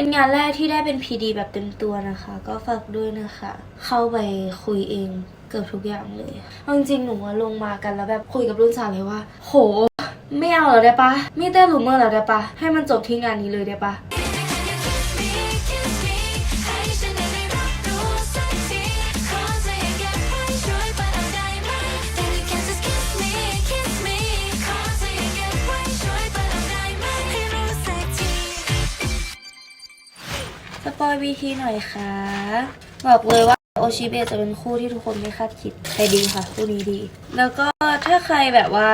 เป็นงานแรกที่ได้เป็น PD แบบเต็มตัวนะคะ ก็ฝากด้วยนะคะ เข้าไปคุยเองเกือบทุกอย่างเลยเอาจริงๆหนูอะลงมากันแล้วแบบคุยกับรุ่นสาวเลยว่า โห ไม่เอาแล้วได้ปะไม่ได้รูเมอร์แล้วได้ปะให้มันจบที่งานนี้เลยได้ปะ สปอยวีทีหน่อยค่ะ บอกเลยว่าโอชิเบะจะเป็นคู่ที่ทุกคนไม่คาดคิดแต่ดีค่ะ คู่นี้ดี แล้วก็ถ้าใครแบบว่า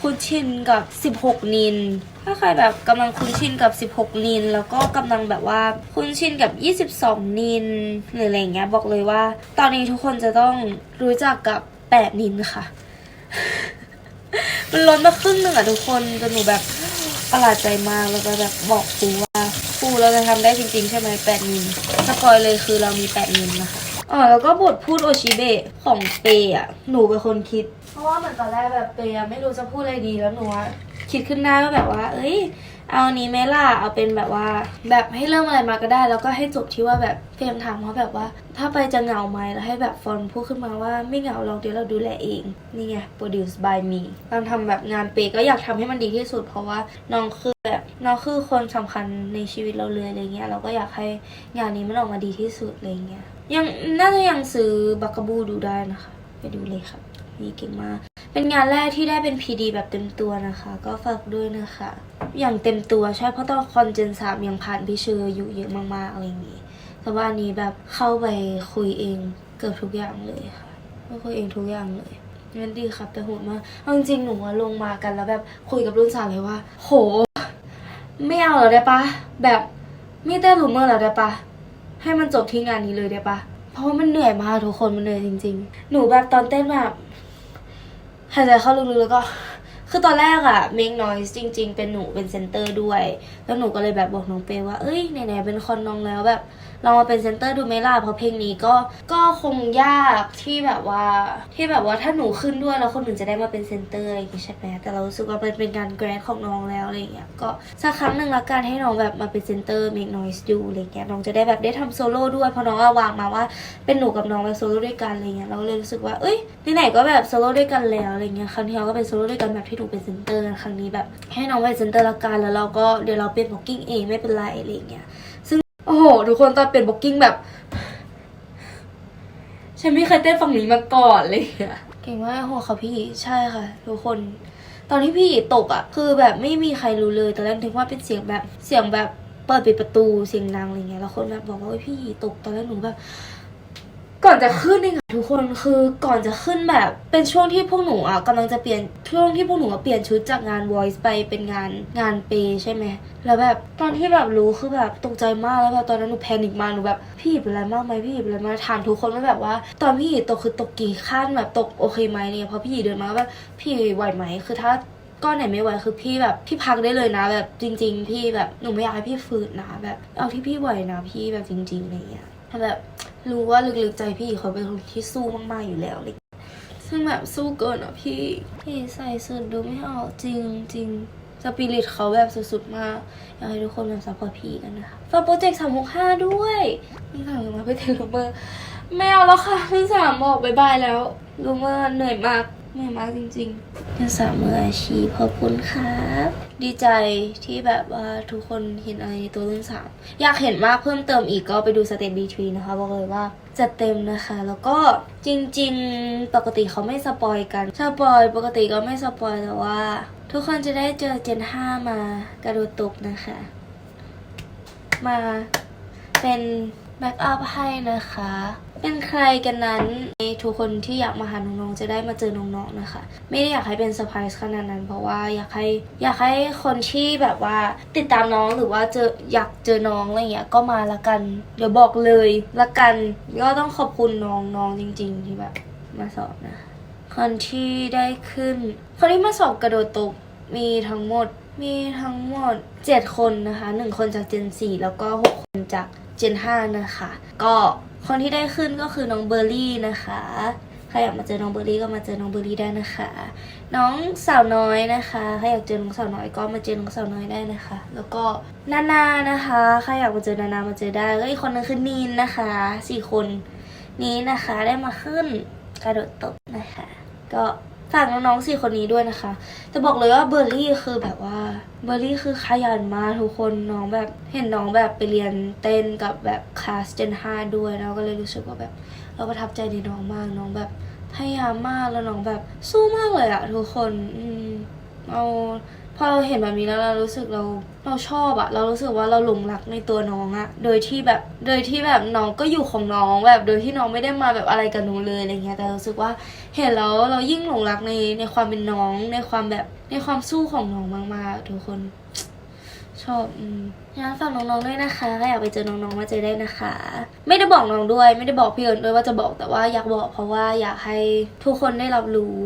คุ้นชินกับ 16 นิน ถ้าใครแบบกำลังคุ้นชินกับ 16 นิน แล้วก็กำลังแบบว่าคุ้นชินกับ 22 นินหรืออะไรเงี้ยบอกเลยว่า ตอนนี้ทุกคนจะต้องรู้จักกับ 8 นินค่ะ มันล้นมาครึ่งหนึ่งอะทุกคนจนหนูแบบประหลาดใจมากแล้วก็แบบบอกครูว่า ครูเราจะทำได้จริงๆ ใช่ไหมแปดนินสปอยเลยคือเรามีแปดนินนะคะอ๋อแล้วก็บทพูดโอชิเบะของเปย์อะหนูเป็นคนคิด เพราะว่าเหมือนตอนแรกแบบเปย์อะไม่รู้จะพูดอะไรดีแล้วหนูอะคิดขึ้นได้ว่าแบบว่า เอ้ย เอานี้ไหมล่ะเอาเป็นแบบว่า แบบให้เริ่มอะไรมาก็ได้ แล้วก็ให้จบที่ว่าแบบเฟรมถามว่าแบบว่า ถ้าไปจะเหงาไหมแล้วให้แบบฟอนพูดขึ้นมาว่าไม่เหงาหรอกเดี๋ยวเราดูแลเอง นี่ไง produce by me ตอนทำแบบงานเปก็อยากทำให้มันดีที่สุด เพราะว่าน้องคือแบบน้องคือคนสำคัญในชีวิตเราเลยอะไรเงี้ยเราก็อยากให้งานนี้มันออกมาดีที่สุดอะไรเงี้ยยังน่าจะยังซื้อบักกบูดูได้นะคะ ไปดูเลยค่ะนี่เก่งมากเป็นงานแรกที่ได้เป็น PD แบบเต็มตัวนะคะ ก็ฝากด้วยนะคะ อย่างเต็มตัวใช่เพราะตอนคอนเจนสามยังผ่านพี่เชอร์อยู่เยอะมากๆอะไรอย่างงี้ แต่ว่าอันนี้แบบเข้าไปคุยเองเกือบทุกอย่างเลยค่ะก็คุยเองทุกอย่างเลยงั้นดีครับแต่โหดมากเอาจริงๆหนูลงมากันแล้วแบบคุยกับรุ่นสาวเลยว่า โห ไม่เอาแล้วได้ปะแบบไม่ได้รูเมอร์แล้วได้ปะให้มันจบที่งานนี้เลยได้ปะเพราะว่ามันเหนื่อยมากทุกคนมันเหนื่อยจริง ๆ หนูแบบตอนเต้นแบบหายใจเข้าลึกๆแล้วก็ คือตอนแรกอะ make noise จริง ๆ เป็นหนูเป็นเซนเตอร์ด้วย แล้วหนูก็เลยแบบบอกน้องเปว่า เอ้ยไหนๆเป็นคอนน้องแล้วแบบ ลองมาเป็นเซนเตอร์ดูไหมล่ะเพราะเพลงนี้ก็ก็คงยากที่แบบว่าที่แบบว่าถ้าหนูขึ้นด้วยแล้วคนอื่นจะได้มาเป็นเซนเตอร์อะไรอย่างงี้ใช่ไหมแต่เรารู้สึกว่ามันเป็นการแกรดของน้องแล้วอะไรอย่างเงี้ยก็สักครั้งหนึ่งละกันให้น้องแบบมาเป็นเซนเตอร์ make noise ดูอะไรเงี้ยน้องจะได้แบบได้ทำโซโล่ด้วยเพราะน้องอะวางมาว่าเป็นหนูกับน้องไปโซโล่ด้วยกันอะไรเงี้ยเราก็เลยรู้สึกว่าเอ้ยไหนๆก็แบบโซโล่ด้วยกันแล้วอะไรเงี้ยครั้งที่เราก็เป็นโซโล่ด้วยกันแบบที่หนูเป็นเซนเตอร์ครั้งนี้แบบให้น้องเป็นเซนเตอร์ละกันแล้วเราก็เดี๋ยวเราเป็นบ็อกกิ้งเองไม่เป็นไรอะไรเงี้ย โอ้โห ทุกคนตอนเปลี่ยนบ็อกกิ้งแบบ ฉันไม่เคยเต้นฝั่งนี้มาก่อนเลยอะเก่งมากโหค่ะพี่ใช่ค่ะ ทุกคน ตอนที่พี่ตกอะ คือแบบไม่มีใครรู้เลยตอนแรกนึกว่าเป็นเสียงแบบเสียงแบบเปิดปิดประตูเสียงดังอะไรเงี้ยแล้วคนแบบบอกว่าพี่ตกตอนแรกหนูแบบ ก่อนจะขึ้นเองอะทุกคนคือก่อนจะขึ้นแบบเป็นช่วงที่พวกหนูอะกำลังจะเปลี่ยนช่วงที่พวกหนูเปลี่ยนชุดจากงาน voice ไปเป็นงานงานเปย์ใช่ไหมแล้วแบบตอนที่แบบรู้คือแบบตกใจมากแล้วแบบตอนนั้นหนูแพนิคมากหนูแบบพี่เป็นอะไรมากไหมพี่เป็นอะไรมากถามทุกคนว่าแบบว่า ตอนพี่ตกคือตกกี่ขั้นแบบตกโอเคไหมเนี่ยเพราะพี่เดินมาว่าแบบพี่ไหวไหมคือถ้าก้อนไหนไม่ไหวคือพี่แบบพี่พักได้เลยนะ แบบจริง ๆ พี่แบบหนูไม่อยากให้พี่ฝืนนะแบบเอาที่พี่ไหวนะพี่แบบจริงๆอะไรอย่างเงี้ย ถ้าแบบรู้ว่าลึกๆใจพี่เขาเป็นคนที่สู้มากๆอยู่แล้วเลยซึ่งแบบสู้เกินอะพี่พี่ใส่สุดดูไม่ออกจริงจริงสปิริตเขาแบบสุดๆมากอยากให้ทุกคนแบบซัพพอร์ตพี่กันนะคะฝากโปรเจกต์สามหกห้าด้วยนี่ค่ะมาไปเทลเมอร์ไม่เอาแล้วค่ะที่สามบอกบายบายแล้วลูเมอร์เหนื่อยมาก เหนื่อยมากจริงๆเป็นสามืออาชีพขอบคุณครับ ดีใจที่แบบว่าทุกคนเห็นอะไรในตัวรุ่นสามอยากเห็นมากเพิ่มเติมอีกก็ไปดูสเตจบีทรีนะคะบอกเลยว่าจัดเต็มนะคะ แล้วก็จริงๆ ปกติเขาไม่สปอยกัน สปอยปกติก็ไม่สปอยแต่ว่า ทุกคนจะได้เจอเจน 5 มากระโดดตบนะคะ มาเป็นแบ็กอัพให้นะคะ เป็นใครกันนั้นทุกคนที่อยากมาหาน้องๆจะได้มาเจอน้องๆนะคะ ไม่ได้อยากให้เป็นเซอร์ไพรส์ขนาดนั้น เพราะว่าอยากให้อยากให้คนที่แบบว่าติดตามน้องหรือว่าเจออยากเจอน้องอะไรเงี้ยก็มาละกัน เดี๋ยวบอกเลยละกันก็ต้องขอบคุณน้องๆจริง ๆ ที่แบบมาสอบนะคนที่ได้ขึ้น คนที่มาสอบกระโดดตบมีทั้งหมดมีทั้งหมด 7 คนนะคะ 1 คนจากเจน4แล้วก็ 6 คนจากเจน5นะคะ ก็ คนที่ได้ขึ้นก็คือน้องเบอร์รี่นะคะใครอยากมาเจอน้องเบอร์รี่ก็มาเจอน้องเบอร์รี่ได้นะคะ น้องสาวน้อยนะคะใครอยากเจอน้องสาวน้อยก็มาเจอน้องสาวน้อยได้นะคะ แล้วก็นานานะคะใครอยากมาเจอนานามาเจอได้แล้วอีกคนนึงคือนีนนะคะสี่คนนี้นะคะได้มาขึ้นกระโดดตบนะคะ ก็ ฝากน้องๆสี่คนนี้ด้วยนะคะ จะบอกเลยว่าเบอร์รี่คือแบบว่า เบอร์รี่คือขยันมากทุกคนน้องแบบเห็นน้องแบบไปเรียนเต้นกับแบบคลาสเจน5ด้วยแล้วก็เลยรู้สึกว่าแบบ เราประทับใจในน้องมากน้องแบบพยายามมากแล้วน้องแบบสู้มากเลยอะทุกคน อืมเรา พอเราเห็นแบบนี้แล้วเรารู้สึกเราเราชอบอะเรารู้สึกว่าเราหลงรักในตัวน้องอะโดยที่แบบโดยที่แบบน้องก็อยู่ของน้องแบบโดยที่น้องไม่ได้มาแบบอะไรกับหนูเลยอะไรเงี้ยแต่รู้สึกว่าเห็นแล้วเรายิ่งหลงรักในในความเป็นน้อง ในความแบบในความสู้ของน้องมากๆทุกคน ชอบอืมงั้นฝากน้องๆด้วยนะคะถ้าอยากไปเจอน้องๆมาเจอได้นะคะ ไม่ได้บอกน้องด้วย ไม่ได้บอกพี่เอิญด้วยว่าจะบอกแต่ว่าอยากบอกเพราะว่าอยากให้ทุกคนได้รับรู้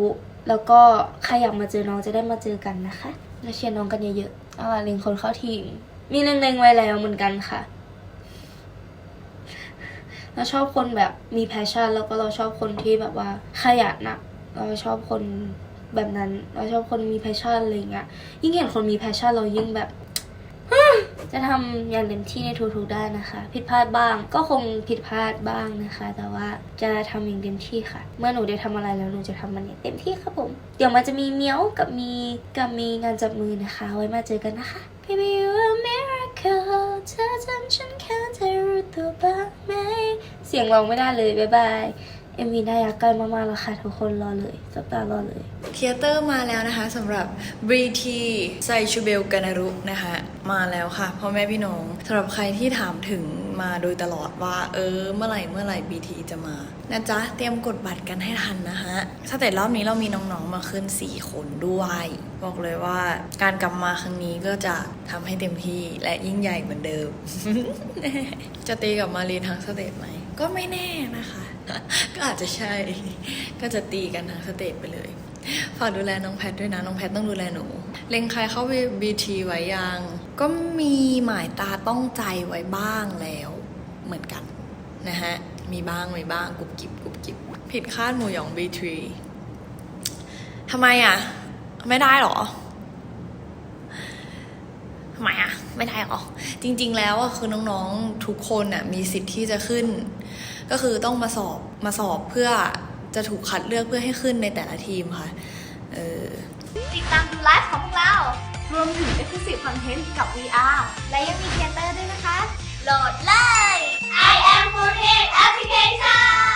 แล้วก็ใครอยากมาเจอน้องจะได้มาเจอกันนะคะ และเชียร์น้องกันเยอะๆเอาล่ะลิงคนเข้าทีม มีเล็งๆไว้แล้วเหมือนกันค่ะเราชอบคนแบบมีแพชชั่น แล้วก็เราชอบคนที่แบบว่าขยันนะเราชอบคนแบบนั้น เราชอบคนมีแพชชั่นอะไรเงี้ยยิ่งเห็นคนมีแพชชั่นเรายิ่งแบบ จะทำอย่างเต็มที่ในทุกๆด้านนะคะ ผิดพลาดบ้าง ก็คงผิดพลาดบ้างนะคะ แต่ว่าจะทำอย่างเต็มที่ค่ะ เมื่อหนูได้ทำอะไรแล้วหนูจะทำมันอย่างเต็มที่ครับผม เดี๋ยวมันจะมีเมียวกับมีกับมีงานจับมือนะคะ ไว้มาเจอกันนะคะ Baby you a miracle เธอทำฉันแค่เธอรู้ตัวบ้างไหม เสียงร้องไม่ได้เลยบ๊ายบายเอ็มวีน่ารักใกล้มากๆแล้วค่ะทุกคนรอเลยจับตารอเลยเทเตอร์มาแล้วนะคะสำหรับ BT ไซชูเบลกานารุนะคะ มาแล้วค่ะพ่อแม่พี่น้องสำหรับใครที่ถามถึงมาโดยตลอดว่า เออ เมื่อไหร่เมื่อไหร่ BT จะมานะจ๊ะ เตรียมกดบัตรกันให้ทันนะคะสเตจรอบนี้เรามีน้องๆมาขึ้น 4 คนด้วย บอกเลยว่าการกลับมาครั้งนี้ก็จะทำให้เต็มที่และยิ่งใหญ่เหมือนเดิม จะตีกับมารีทั้งสเตจไหม ก็ไม่แน่นะคะ ก็อาจจะใช่ ก็จะตีกันทั้งสเตจไปเลย ฝากดูแลน้องแพทด้วยนะ น้องแพทต้องดูแลหนู เล็งใครเข้าบีทีไว้ยัง ก็มีหมายตาต้องใจไว้บ้างแล้วเหมือนกันนะฮะ มีบ้างมีบ้างกุบกิบกุบกิบผิดคาดหมูหยองบีทีทำไมอะ ไม่ได้หรอทำไมอะ ไม่ได้หรอ จริง ๆ แล้วอะคือน้องๆทุกคนอะมีสิทธิ์ที่จะขึ้น ก็คือต้องมาสอบมาสอบเพื่อ จะถูกคัดเลือกเพื่อให้ขึ้นในแต่ละทีมค่ะเออติดตามดูไลฟ์ของพวกเรา รวมถึง Exclusive อนเทนต์กับ VR และยังมีเทเตอร์ด้วยนะคะ โหลดเลย I am Fortnite Application